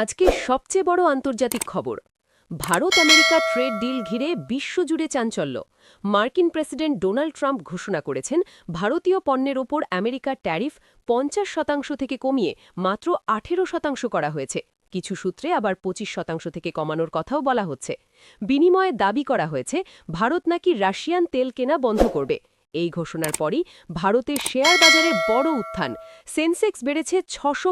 আজকে সবচেয়ে বড় আন্তর্জাতিক খবর। ভারত আমেরিকা ট্রেড ডিল ঘিরে বিশ্বজুড়ে চাঞ্চল্য। মার্কিন প্রেসিডেন্ট ডোনাল্ড ট্রাম্প ঘোষণা করেছেন, ভারতীয় পণ্যের ওপর আমেরিকার ট্যারিফ পঞ্চাশ শতাংশ থেকে কমিয়ে মাত্র আঠেরো শতাংশ করা হয়েছে। কিছু সূত্রে আবার পঁচিশ শতাংশ থেকে কমানোর কথাও বলা হচ্ছে। বিনিময়ে দাবি করা হয়েছে, ভারত নাকি রাশিয়ান তেল কেনা বন্ধ করবে। এই ঘোষণার পরই ভারতের শেয়ার বাজারে বড় উত্থান। সেন্সেক্স বেড়েছে ছশো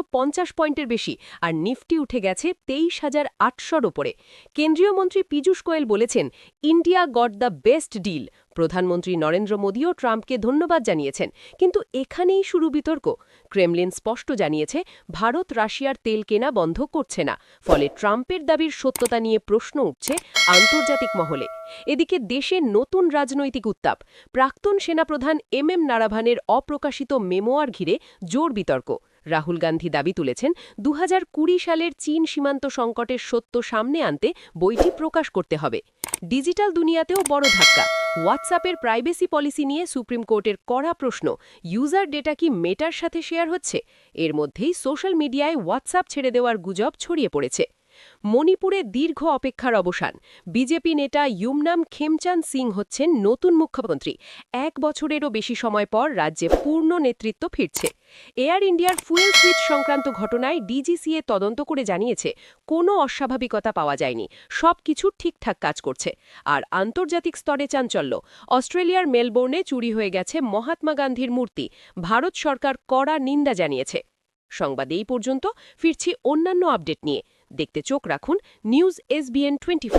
পয়েন্টের বেশি আর নিফটি উঠে গেছে তেইশ হাজার আটশোর ওপরে। কেন্দ্রীয় মন্ত্রী পীযূষ গোয়েল বলেছেন, India got the best deal. প্রধানমন্ত্রী নরেন্দ্র মোদীও ট্রাম্পকে ধন্যবাদ জানিয়েছেন। কিন্তু এখানেই শুরু বিতর্ক। ক্রেমলিন স্পষ্ট জানিয়েছে, ভারত রাশিয়ার তেল কেনা বন্ধ করছে না। ফলে ট্রাম্পের দাবির সত্যতা নিয়ে প্রশ্ন উঠছে আন্তর্জাতিক মহলে। এদিকে দেশে নতুন রাজনৈতিক উত্তাপ। প্রাক্তন সেনাপ্রধান এম এম নারাভানের অপ্রকাশিত মেমোয়ার ঘিরে জোর বিতর্ক। রাহুল গান্ধী দাবি তুলেছেন দু হাজার কুড়ি সালের চীন সীমান্ত সংকটের সত্য সামনে আনতে বইটি প্রকাশ করতে হবে। ডিজিটাল দুনিয়াতেও বড় ধাক্কা। হোয়াটসঅ্যাপের প্রাইভেসি পলিসি নিয়ে সুপ্রিম কোর্টের কড়া প্রশ্ন, ইউজার ডেটা কি মেটার সাথে শেয়ার হচ্ছে? এর মধ্যেই সোশ্যাল মিডিয়ায় হোয়াটসঅ্যাপ ছেড়ে দেওয়ার গুজব ছড়িয়ে পড়েছে। মণিপুরে দীর্ঘ অপেক্ষার অবসান। বিজেপি নেতা ইউমনাম খেমচাঁদ সিং হচ্ছেন নতুন মুখ্যমন্ত্রী। এক বছরেরও বেশি সময় পর রাজ্যে পূর্ণ নেতৃত্ব ফিরছে। এয়ার ইন্ডিয়ার ফুয়েল সুইচ সংক্রান্ত ঘটনায় ডিজিসিএ তদন্ত করে জানিয়েছে, কোনো অস্বাভাবিকতা পাওয়া যায়নি। সব কিছু ঠিকঠাক কাজ করছে। আর আন্তর্জাতিক স্তরে চাঞ্চল্য। অস্ট্রেলিয়ার মেলবোর্নে চুরি হয়ে গেছে মহাত্মা গান্ধীর মূর্তি। ভারত সরকার কড়া নিন্দা জানিয়েছে। সংবাদ এই পর্যন্ত। ফিরছি অন্যান্য আপডেট নিয়ে। দেখতে চোখ রাখুন নিউজ এসবিএন টোয়েন্টি